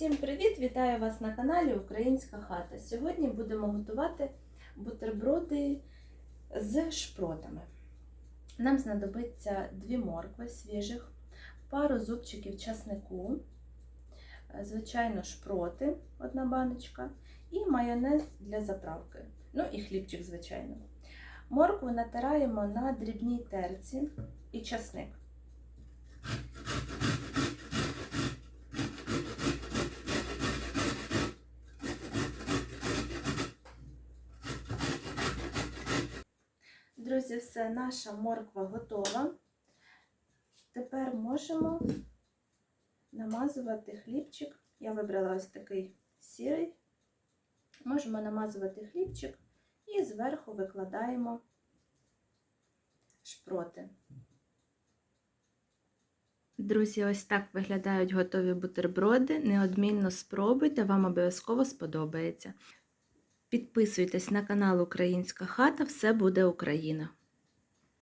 Всім привіт! Вітаю вас на каналі Українська хата. Сьогодні будемо готувати бутерброди з шпротами. Нам знадобиться дві моркви свіжих, пару зубчиків часнику, е, звичайно, шпроти, одна баночка, і майонез для заправки. Ну і хлібчик, звичайно. Моркву натираємо на дрібній терці і часник. Друзі, все, наша морква готова. Тепер можемо намазувати хлібчик. Я вибрала ось такий сірий. Можемо намазувати хлібчик і зверху викладаємо шпроти. Друзі, ось так виглядають готові бутерброди. Неодмінно спробуйте, вам обов'язково сподобається. Підписуйтесь на канал Українська хата, все буде Україна!